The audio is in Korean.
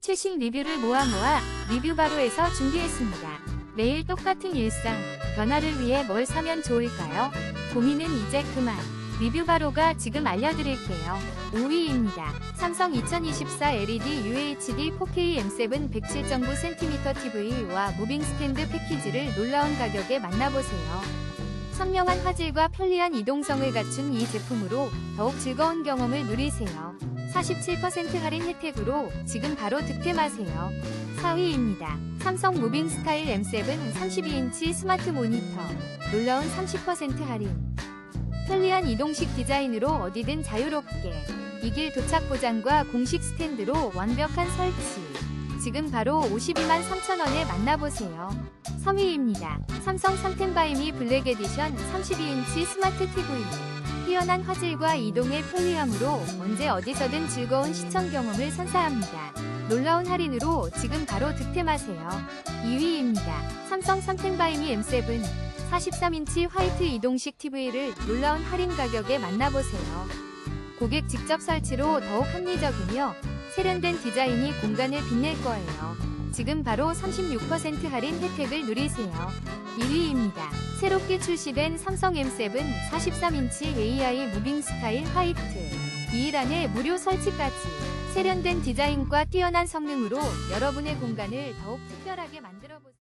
최신 리뷰를 모아 모아 리뷰 바로에서 준비했습니다. 매일 똑같은 일상, 변화를 위해 뭘 사면 좋을까요? 고민은 이제 그만. 리뷰 바로가 지금 알려드릴게요. 5위입니다. 삼성 2024 LED UHD 4K M7 107.9cm TV와 무빙 스탠드 패키지를 놀라운 가격에 만나보세요. 선명한 화질과 편리한 이동성을 갖춘 이 제품으로 더욱 즐거운 경험을 누리세요. 47% 할인 혜택으로 지금 바로 득템하세요. 4위입니다. 삼성 무빙 스타일 M7 32인치 스마트 모니터. 놀라운 30% 할인. 편리한 이동식 디자인으로 어디든 자유롭게. 이 길 도착 보장과 공식 스탠드로 완벽한 설치. 지금 바로 52만 3천원에 만나보세요. 3위입니다. 삼성 3텐바이미 블랙 에디션 32인치 스마트 TV. 뛰어난 화질과 이동의 편리함으로 언제 어디서든 즐거운 시청 경험을 선사합니다. 놀라운 할인으로 지금 바로 득템하세요. 2위입니다. 삼성 3텐바이미 M7 43인치 화이트 이동식 TV를 놀라운 할인 가격에 만나보세요. 고객 직접 설치로 더욱 합리적이며 세련된 디자인이 공간을 빛낼 거예요. 지금 바로 36% 할인 혜택을 누리세요. 1위입니다. 새롭게 출시된 삼성 M7 43인치 AI 무빙 스타일 화이트. 2일 안에 무료 설치까지. 세련된 디자인과 뛰어난 성능으로 여러분의 공간을 더욱 특별하게 만들어보세요.